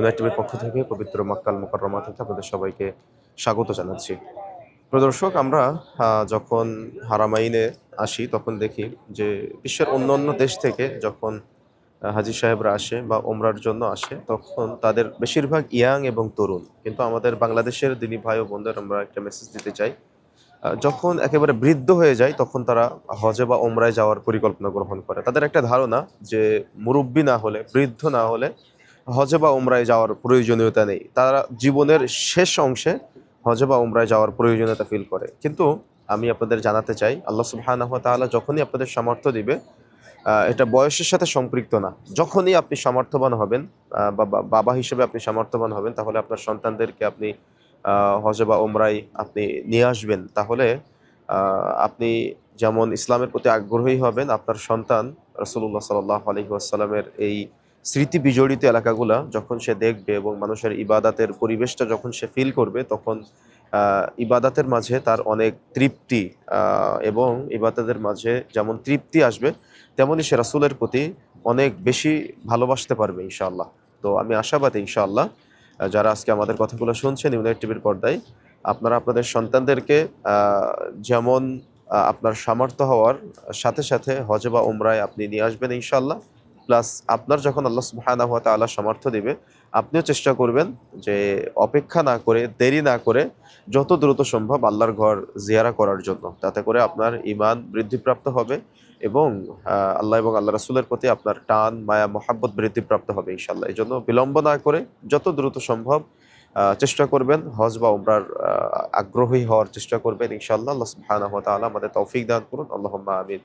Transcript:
ইউনাইটেডের পক্ষ থেকে পবিত্র মক্কাল মোকাররমা থেকে আপনাদের সবাইকে স্বাগত জানাচ্ছি। প্রদর্শক আমরা যখন হারামাইনে আসি, তখন দেখি যে বিশ্বের অন্য অন্য দেশ থেকে যখন হাজি সাহেবরা আসে বা ওমরার জন্য আসে, তখন তাদের বেশিরভাগ ইয়াং এবং তরুণ। কিন্তু আমাদের বাংলাদেশের দিনী ভাই ও বোনদের আমরা একটা মেসেজ দিতে চাই যখন একেবারে বৃদ্ধ হয়ে যায়, তখন তারা হজে বা ওমরায় যাওয়ার পরিকল্পনা গ্রহণ করে। তাদের একটা ধারণা যে মুরব্বী না হলে, বৃদ্ধ না হলে হজে বা ওমরায় যাওয়ার প্রয়োজনীয়তা নেই। তারা জীবনের শেষ অংশে হজে বা ওমরায় যাওয়ার প্রয়োজনীয়তা ফিল করে। কিন্তু আমি আপনাদের জানাতে চাই, আল্লাহ সুবহানাহু ওয়া তাআলা যখনই আপনাদের সামর্থ্য দিবে এটা বয়সের সাথে সম্পৃক্ত না। যখনই আপনি সামর্থ্যবান হবেন বাবা হিসেবে আপনি সামর্থ্যবান হবেন, তাহলে আপনার সন্তানদেরকে আপনি হজে বা ওমরায় আপনি নিয়ে আসবেন। তাহলে আপনি যেমন ইসলামের প্রতি আগ্রহী হবেন, আপনার সন্তান রসুল্লাহ সাল্লাহ আলহি আসসালামের এই স্মৃতি বিজড়িত এলাকাগুলা যখন সে দেখবে এবং মানুষের ইবাদাতের পরিবেশটা যখন সে ফিল করবে, তখন ইবাদাতের মাঝে তার অনেক তৃপ্তি এবং ইবাদাতের মাঝে যেমন তৃপ্তি আসবে তেমনই সে রাসুলের প্রতি অনেক বেশি ভালোবাসতে পারবে ইনশাআল্লাহ। তো আমি আশাবাদী ইনশাআল্লাহ যারা আজকে আমাদের কথাগুলো শুনছেন ইউনাইট টিভির পর্দায়, আপনারা আপনাদের সন্তানদেরকে যেমন আপনার সামর্থ্য হওয়ার সাথে সাথে হজে বা উমরায় আপনি নিয়ে আসবেন ইনশাআল্লাহ। প্লাস আপনার যখন আল্লাহ সুবহানাহু ওয়া আল্লাহ সামর্থ্য দিবে, আপনিও চেষ্টা করবেন যে অপেক্ষা না করে, দেরি না করে যত দ্রুত সম্ভব আল্লাহর ঘর জিয়ারা করার জন্য। তাতে করে আপনার ইমান বৃদ্ধিপ্রাপ্ত হবে এবং আল্লাহ এবং আল্লাহ রাসূলের প্রতি আপনার টান, মায়া, মহাব্বত বৃদ্ধিপ্রাপ্ত হবে ইনশাল্লাহ এই জন্য বিলম্ব না করে যত দ্রুত সম্ভব চেষ্টা করবেন, হজ বা উমরার আগ্রহী হওয়ার চেষ্টা করবেন ইনশাআল্লাহ। আল্লাহ সুবহানাহু ওয়া তাআলা আমাদের তৌফিক দান করুন। আল্লাহুম্মা আমিন।